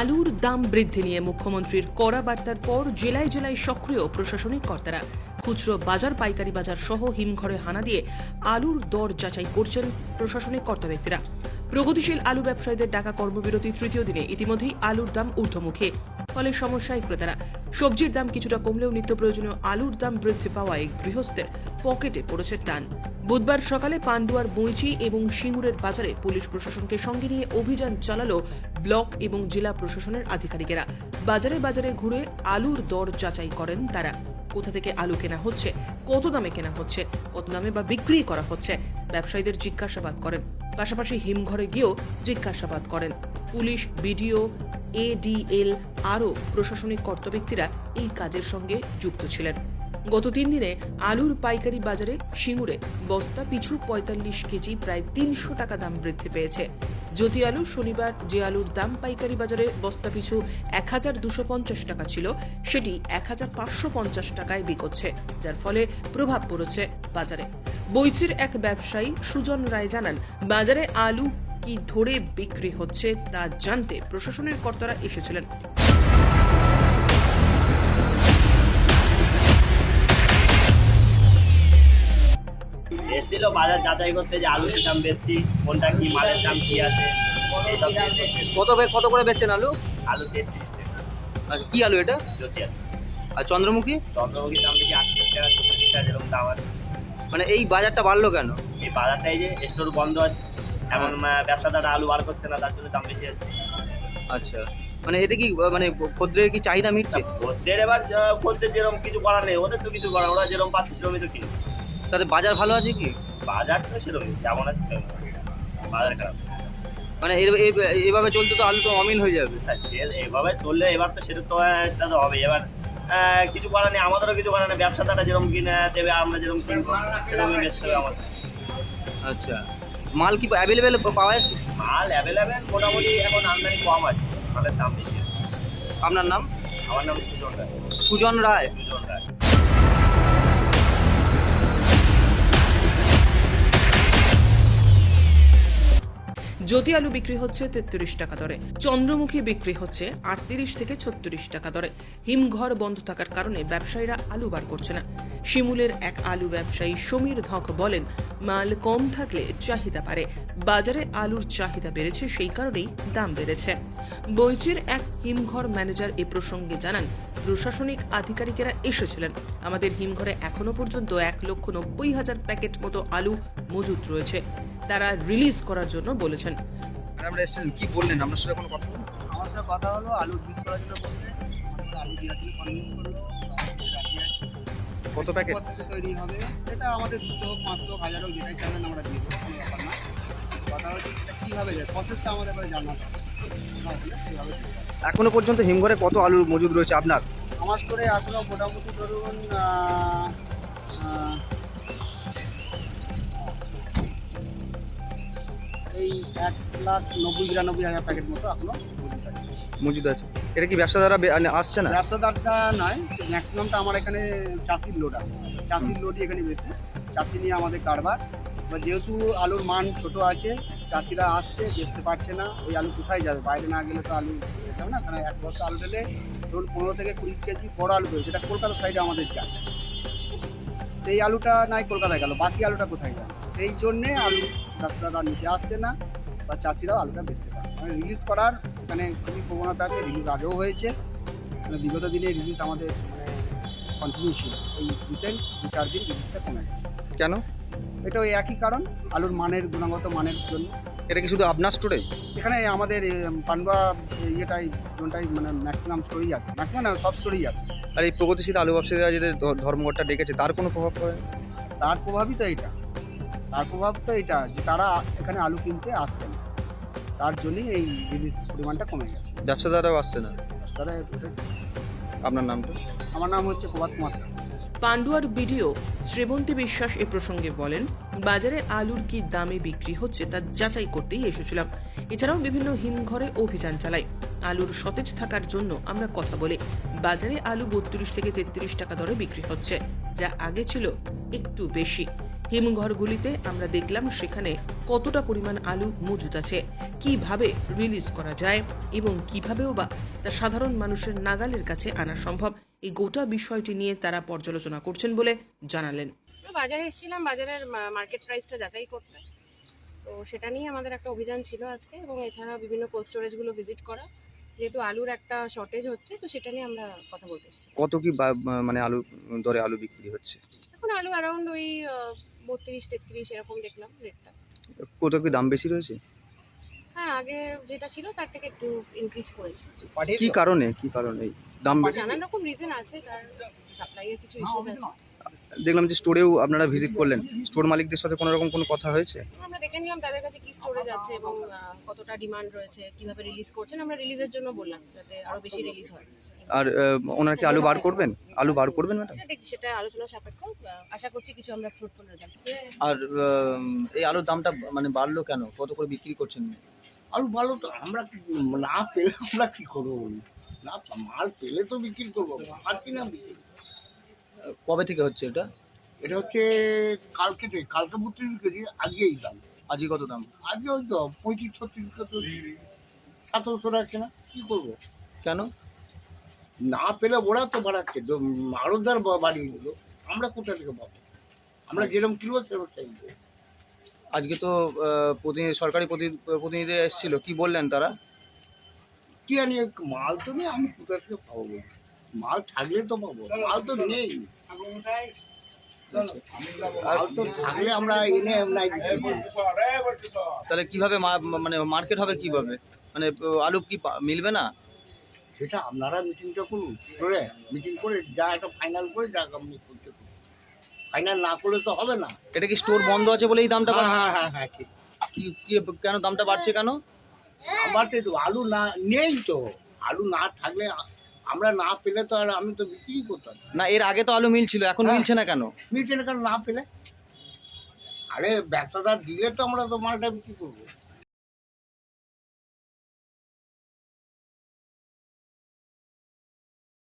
আলুর দাম বৃদ্ধি নিয়ে মুখ্যমন্ত্রীর কড়া বার্তার পর জেলায় জেলায় সক্রিয় প্রশাসনিক কর্তারা। খুচরো বাজার, পাইকারি বাজার সহ হিমঘরে হানা দিয়ে আলুর দর যাচাই করছেন প্রশাসনিক কর্তা ব্যক্তিরা। প্রগতিশীল আলু ব্যবসায়ীদের ডাকা কর্মবিরতি তৃতীয় দিনে ইতিমধ্যেই আলুর দাম ঊর্ধ্বমুখী। ফলে সমস্যায় ক্রেতারা। সবজির দাম কিছুটা কমলেও নিত্য প্রয়োজনীয় আলুর দাম বৃদ্ধি পাওয়ায় গৃহস্থের পকেটে পড়েছে টান। বুধবার সকালে পান্ডুয়ার বইচি এবং সিঙ্গুরের বাজারে পুলিশ প্রশাসনকে সঙ্গে নিয়ে অভিযান চালালো ব্লক এবং জেলা প্রশাসনের আধিকারিকেরা। বাজারে বাজারে ঘুরে আলুর দর যাচাই করেন তারা। কোথা থেকে আলু কেনা হচ্ছে? কত দামে কেনা হচ্ছে? কত দামে বা বিক্রি করা হচ্ছে? ব্যবসায়ীদের জিজ্ঞাসাবাদ করেন। পাশাপাশি হিমঘরে গিয়েও জিজ্ঞাসাবাদ করেন। পুলিশ, বিডিও, এডিএল, আরও প্রশাসনিক কর্তব্যক্তিরা এই কাজের সঙ্গে যুক্ত ছিলেন। গত তিন দিনে আলুর পাইকারি বাজারে সিঙ্গুরে বস্তা পিছু পঁয়তাল্লিশ কেজি প্রায় তিনশো টাকা দাম বৃদ্ধি পেয়েছে। জ্যোতি আলু শনিবার যে আলুর দাম পাইকারি বাজারে বস্তা পিছু এক হাজার দুশো পঞ্চাশ টাকা ছিল, সেটি এক হাজার পাঁচশো পঞ্চাশ টাকায় বিকোচ্ছে যার ফলে প্রভাব পড়েছে বাজারে। বৈচির এক ব্যবসায়ী সুজন রায় জানান, বাজারে আলু কি ধরে বিক্রি হচ্ছে তা জানতে প্রশাসনের কর্তারা এসেছিলেন। এসেছিল বাজার যাচাই করতে যে আলুর কি দাম বেচছি কোনটা কি মালের দাম কি আছে এইসব জিনিস করতে। কত বে- কত করে বেচছেন আলু? আলু তেত্রিশ টাকা। আচ্ছা কি আলু এটা? যদি আলু। আর চন্দ্রমুখী? চন্দ্রমুখীর দাম দেখি আটত্রিশ টাকা চল্লিশ টাকা যেরকম দাম আছে। মানে এই বাজারটা বাড়লো কেন? এই বাজারটাই যে স্টোর বন্ধ আছে এমন আহ, ব্যবসাদাররা আলু বার করছে না তার জন্য দাম বেশি আছে। আচ্ছা মানে এটা কি আহ, মানে খদ্দের কি চাহিদা মিটছে? ওদের এবার আহ, খদ্দের যেরকম কিছু করার নেই ওদের তো কিছু করার ওরা যেরকম পাচ্ছে সেরকমই তো কিনবে তাতে বাজার ভালো আছে কি? বাজার তো সেরকমই যেমন আছে বাজার খারাপ। মানে এভাবে চলতে তো আলু তো অমিল হয়ে যাবে। হ্যাঁ, সে এভাবে চললে এবার তো সেটা তো সেটা তো হবে এবার কিছু করার নেই আমাদেরও কিছু করার নেই। ব্যবসাদাররা যেরকম কিনে দেবে আমরা যেরকম কিনবো সেরকমই বেচতে হবে আমাদের। আচ্ছা। মাল কি অ্যাভেলেবেল পাওয়া যাচ্ছে? মাল অ্যাভেলেবেল মোটামুটি এখন আমদানি কম আছে মালের দাম বেশি আপনার নাম? আমার নাম সুজন রায়। সুজন রায়। সুজন রায়। জ্যোতি আলু বিক্রি হচ্ছে তেত্রিশ টাকা দরে। চন্দ্রমুখী বিক্রি হচ্ছে আটত্রিশ থেকে ছত্রিশ টাকা দরে। হিমঘর বন্ধ থাকার কারণে ব্যবসায়ীরা আলু বার করছে না। শিমুলের এক আলু ব্যবসায়ী সমীর ধক বলেন, মাল কম থাকলে চাহিদা বাড়ে। বাজারে আলুর চাহিদা বেড়েছে, সেই কারণেই দাম বেড়েছে। বৈচির এক হিমঘর ম্যানেজার এ প্রসঙ্গে জানান, প্রশাসনিক আধিকারিকেরা এসেছিলেন। আমাদের হিমঘরে এখনও পর্যন্ত এক লক্ষ নব্বই হাজার প্যাকেট মতো আলু মজুত রয়েছে। তারা রিলিজ করার জন্য বলেছেন। আমরা এসেছিলেন কি বললেন? আপনার সাথে কোনো কথা বললেন আমার সাথে কথা হলো আলু রিলিজ করার জন্য বললে আমাদের আলু দেওয়ার জন্য কনভিন্স করল রাজি আছি। কত প্যাকেট প্রসেসে তৈরি হবে সেটা আমাদের দুশো হোক পাঁচশো হোক হাজার হোক যেটাই চাইবেন আমরা দিয়ে দেবো কোনো ব্যাপার না। কথা হচ্ছে সেটা কীভাবে যায় প্রসেসটা আমাদের এবারে জানাতে হবে। এখনও পর্যন্ত হিমঘরে কত আলু মজুদ রয়েছে আপনার? আমার স্টোরে এখনও মোটামুটি ধরুন এই এক লাখ নব্বই বিরানব্বই হাজার প্যাকেট মতো এখনও মজুদ আছে। মজুদ আছে। এটা কি ব্যবসাদাররা বে- মানে আসছে না? ব্যবসাদারটা নয় ম্যাক্সিমামটা আমার এখানে চাষির লোডার চাষির লোডই এখানে বেশি। চাষি নিয়ে আমাদের কারবার। এবার যেহেতু আলুর মান ছোট আছে চাষিরা আসছে বেচতে পারছে না ওই আলু কোথায় যাবে? বাইরে না গেলে তো আলু যাবে না কারণ এক বস্তা আলু ঢেলে ধরুন পনেরো থেকে কুড়ি কেজি বড় আলু বেরোয় যেটা কলকাতা সাইডে আমাদের যায়। সেই আলুটা নাই কলকাতায় গেল। বাকি আলুটা কোথায় যাবে? সেই জন্যে আলু ব্যবসাদাররা নিতে আসছে না বা চাষিরাও আলুটা বেচতে পারছে মানে রিলিজ করার এখানে খুবই প্রবণতা আছে রিলিজ আগেও হয়েছে। মানে বিগত দিনে রিলিজ আমাদের মানে কন্টিনিউ ছিল। এই রিসেন্ট দু চার দিন রিলিজটা কমে গেছে। কেন? এটা ওই একই কারণ আলুর মানের গুণগত মানের জন্য। এটা কি শুধু আপনার স্টোরে এখানে আমাদের পান্ডুয়া ইয়েটাই জোনটাই মানে ম্যাক্সিমাম স্টোরেই আছে। ম্যাক্সিমাম সব স্টোরেই আছে। আর এই প্রগতিশীল আলু ব্যবসায়ীরা যে ধর্মঘটটা ডেকেছে তার কোনো প্রভাব পড়ে? তার প্রভাবই তো এটা তার প্রভাব তো এটা যে তারা এখানে আলু কিনতে আসছে না। তার জন্যই এই রিলিজ পরিমাণটা কমে গেছে। ব্যবসাদাররাও আসছে না? আপনার নামটা আমার নাম হচ্ছে প্রভাত কুমার। পান্ডুয়ার বিডিও শ্রীবন্তী বিশ্বাস এ প্রসঙ্গে বলেন বাজারে আলুর কি দামে বিক্রি হচ্ছে তা যাচাই করতেই এসেছিলাম। এছাড়াও বিভিন্ন হিমঘরে অভিযান চালাই। আলুর সতেজ থাকার জন্য আমরা কথা বলি। বাজারে আলু বত্রিশ থেকে তেত্রিশ টাকা দরে বিক্রি হচ্ছে যা আগে ছিল একটু বেশি। হিমঘরগুলিতে আমরা দেখলাম সেখানে কতটা পরিমাণ আলু মজুত আছে কীভাবে রিলিজ করা যায় এবং কিভাবেও বা তা সাধারণ মানুষের নাগালের কাছে আনা সম্ভব এই গোটা বিষয়টি নিয়ে তারা পর্যালোচনা করছেন বলে জানালেন। বাজারে এসেছিলাম বাজারের মার্কেট প্রাইসটা যাচাই করতে। তো সেটা নিয়ে আমাদের একটা অভিযান ছিল আজকে এবং এছাড়া বিভিন্ন কোল্ড স্টোরেজগুলো ভিজিট করা। যেহেতু আলুর একটা শর্টেজ হচ্ছে তো সেটা নিয়ে আমরা কথা বলতে এসেছি কত কি বা- মানে আলু দরে আলু বিক্রি হচ্ছে? এখন আলু অ্যারাউন্ড ওই বত্রিশ তেত্রিশ এরকম দেখলাম রেটটা কত কি দাম বেশি রয়েছে? হ্যাঁ আগে যেটা ছিল তার থেকে একটু ইনক্রিজ করেছে। কি কারণে? কি কারণে? দাম বেশি? নানান রকম রিজন আছে তার সাপ্লাইয়ের কিছু ইস্যুস আছে। দেখলাম যে স্টোরেও আপনারা ভিজিট করলেন। স্টোর মালিকদের সাথে কোনো রকম কোনো কথা হয়েছে? আমরা দেখে নিলাম তাদের কাছে কি স্টোরেজ আছে এবং কতটা ডিমান্ড রয়েছে কীভাবে রিলিজ করছেন আমরা রিলিজের জন্য বললাম যাতে আরও বেশি রিলিজ হয়। আর ওনারা কি আলু বার করবেন? আলু বার করবেন ম্যাডাম? সেটা দেখছি সেটা আলোচনা সাপেক্ষ। আশা করছি কিছু আমরা ফ্রুটফুল রেজাল্ট আর এই আলুর দামটা মানে বাড়লো কেন? কত করে বিক্রি করছেন? আলু ভালো তো আমরা কি না পেলে আমরা কি করব বলুন? না মাল পেলে তো বিক্রি করব আর কি না বিক্রি কবে থেকে হচ্ছে এটা? এটা হচ্ছে কালকে থেকে কালকে বত্রিশ কেজি আজকে এই দাম। আজকে কত দাম? আজকে ওই তো পঁয়ত্রিশ ছত্রিশ কত সতেরোশো রাখছে না কি করব? কেন? না পেলে ওরা তো বাড়াচ্ছে। আরোদার বাড়িয়ে দিল আমরা কোথা থেকে পাবো? আমরা যেরকম কিনবো সেরকম চাই আজকে তো প্রতিনিধি সরকারি প্রতি- প্রতিনিধি এসেছিল কি বললেন তারা? কি জানি এই মাল তো নেই আমি কোথা থেকে পাবো মাল থাকলে তো পাবো মাল তো নেই। মাল তো থাকলে আমরা এনে। তাহলে কীভাবে মা- মানে মার্কেট হবে কীভাবে? মানে আলু কি পা- মিলবে না? সেটা আপনারা মিটিংটা করুন করে মিটিং করে যা একটা ফাইনাল করে যা আপনি করতে ফাইনাল না করলে তো হবে না। এটা কি স্টোর বন্ধ আছে বলে এই দামটা হ্যাঁ হ্যাঁ হ্যাঁ হ্যাঁ ঠিক। কি কি- কেন দামটা বাড়ছে কেন? বাড়ছে তো আলু না নেই তো। আলু না থাকলে আমরা না পেলে তো আর আমি তো বিক্রি করতাম না। এর আগে তো আলু মিলছিল এখন হ্যাঁ। মিলছে না কেন? মিলছে না কেন না পেলে? আরে ব্যবসাদার দিলে তো আমরা তো মালটা বিক্রি করব।